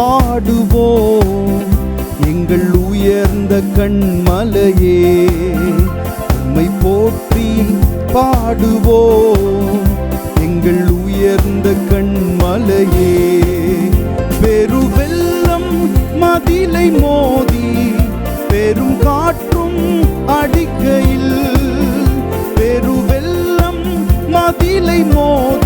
பாடுவோம். எங்கள் உயர்ந்த கண்மலையே உம்மை போற்றி பாடுவோம். எங்கள் உயர்ந்த கண்மலையே பெருவெல்லம் மதிலை மோதி பெரும் காற்றும் அடிக்கையில் பெருவெல்லம் மதிலை மோதி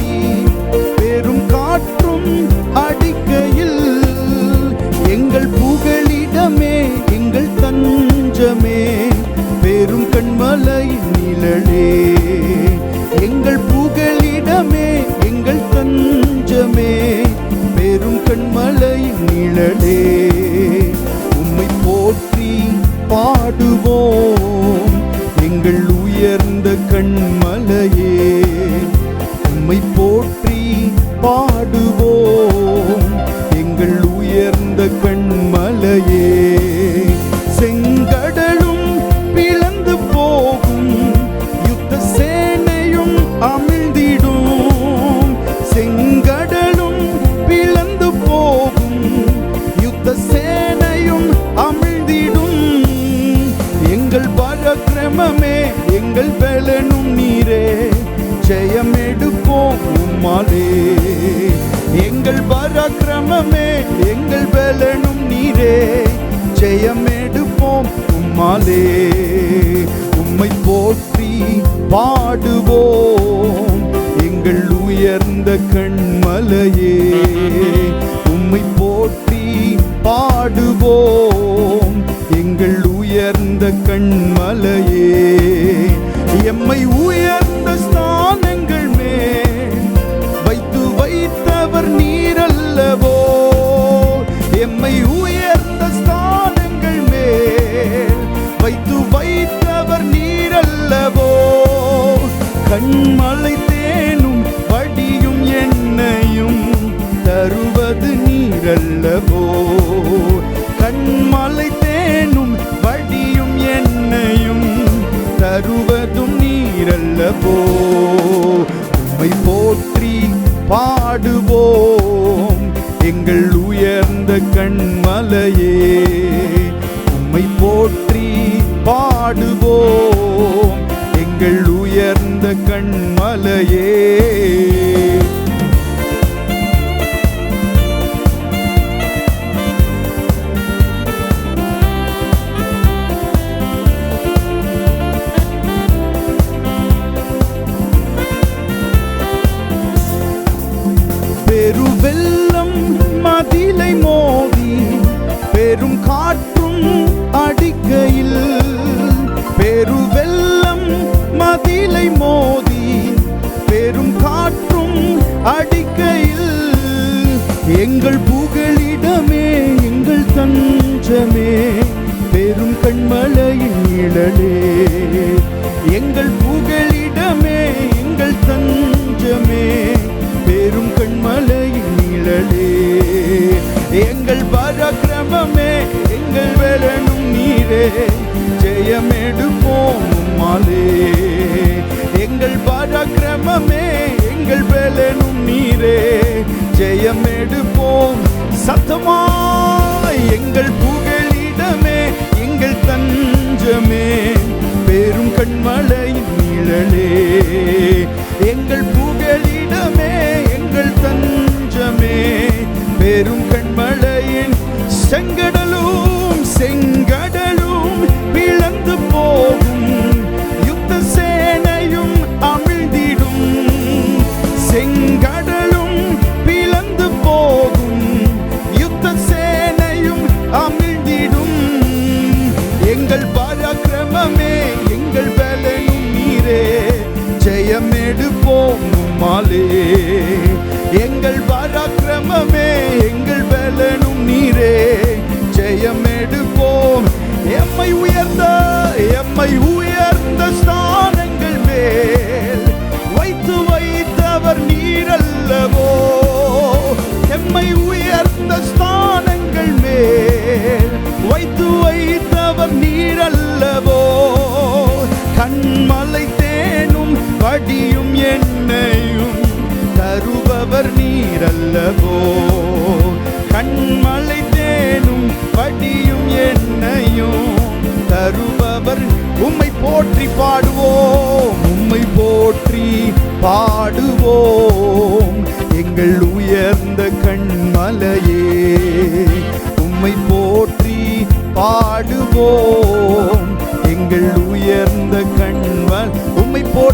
பாடுவோம். எங்கள் உயர்ந்த கண்மலையே உம்மை போற்றி பாடுவோம். எங்கள் உயர்ந்த கண்மலையே பராக்கிரமமே எங்கள் பலனும் நீரே. ஜெயமெடுப்போம் உம்மாலே. உம்மை போற்றி பாடுவோம் எங்கள் உயர்ந்த கண்மலையே. உம்மை போற்றி பாடுவோம் எங்கள் உயர்ந்த கண்மலையே. எம்மை உயர் கண்மலை தேனும் வடியும் என்னையும் தருவது நீரல்லவோ? கண்மலை தேனும் வடியும் என்னையும் தருவதும் நீரல்லவோ? உம்மை போற்றி பாடுவோம் எங்கள் உயர்ந்த கண்மலையே. உம்மை போற்றி பாடுவோம் கண்மலையே. எங்கள் புகழிடமே எங்கள் தஞ்சமே பெரும் கண்மலையின் நிழலே. எங்கள் புகழிடமே எங்கள் தஞ்சமே பெரும் கண்மலையின் நிழலே. எங்கள் பராக்கிரமமே எங்கள் வேலனும் நீரே ஜெயமெடுப்போம் மாலே எங்கள் பராக்கிரமமே எங்கள் வேலனும் நீரே. ஜெயமெடுப்போம். சத்தமாய் எங்கள் புகழிடமே எங்கள் தஞ்சமே பெரும் கண்மலையின் நிழலே. எங்கள் புகழிடமே எங்கள் தஞ்சமே பெரும் கண்மலையின் செங்கடலும் ஜெயமெடுப்போம் உம்மாலே. எங்கள் பராக்கிரமமே எங்கள் பலனும் நீரே. ஜெயம் எடுப்போம். எம்மை உயர்ந்த எம்மை உயர்ந்த ஸ்தானங்கள் மேல். வைத்து வைத்தவர் நீரல்லவோ. எம்மை உயர்ந்த ஸ்தானங்கள் மேல். வைத்து வைத்தவர் நீரல்லவோ. கண்மலை படியும் என்னையும் தருபவர் நீரல்லவோ? கண்மலை தேனும் படியும் என்னையும் தருபவர் உம்மை போற்றி பாடுவோம் உம்மை போற்றி பாடுவோம். எங்கள் உயர்ந்த கண்மலையே உம்மை போற்றி பாடுவோம். எங்கள் உயர்ந்த கண்மல்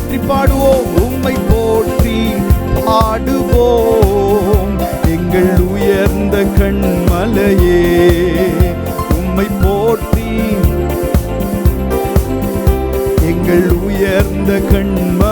போற்றி பாடுவோம் உம்மை போற்றி பாடுவோம். எங்கள் உயர்ந்த கண்மலையே உம்மை போற்றி. எங்கள் உயர்ந்த கண்மலையே